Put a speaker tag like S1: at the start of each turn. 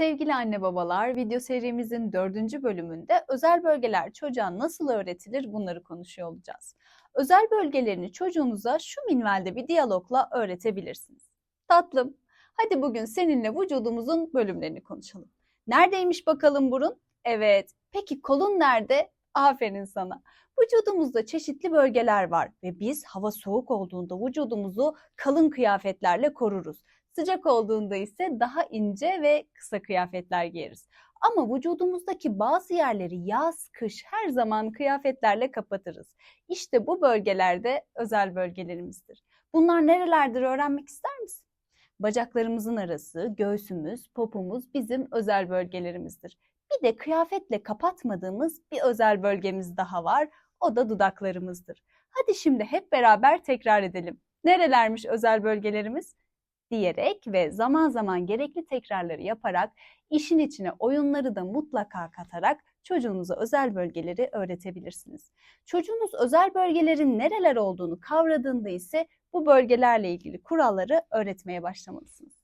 S1: Sevgili anne babalar, video serimizin dördüncü bölümünde özel bölgeler çocuğa nasıl öğretilir bunları konuşuyor olacağız. Özel bölgelerini çocuğunuza şu minvalde bir diyalogla öğretebilirsiniz. Tatlım, hadi bugün seninle vücudumuzun bölümlerini konuşalım. Neredeymiş bakalım burun? Evet. Peki kolun nerede? Aferin sana. Vücudumuzda çeşitli bölgeler var ve biz hava soğuk olduğunda vücudumuzu kalın kıyafetlerle koruruz. Sıcak olduğunda ise daha ince ve kısa kıyafetler giyeriz. Ama vücudumuzdaki bazı yerleri yaz, kış her zaman kıyafetlerle kapatırız. İşte bu bölgelerde özel bölgelerimizdir. Bunlar nerelerdir öğrenmek ister misin? Bacaklarımızın arası, göğsümüz, popomuz bizim özel bölgelerimizdir. Bir de kıyafetle kapatmadığımız bir özel bölgemiz daha var. O da dudaklarımızdır. Hadi şimdi hep beraber tekrar edelim. Nerelermiş özel bölgelerimiz? Diyerek ve zaman zaman gerekli tekrarları yaparak işin içine oyunları da mutlaka katarak çocuğunuza özel bölgeleri öğretebilirsiniz. Çocuğunuz özel bölgelerin nereler olduğunu kavradığında ise bu bölgelerle ilgili kuralları öğretmeye başlamalısınız.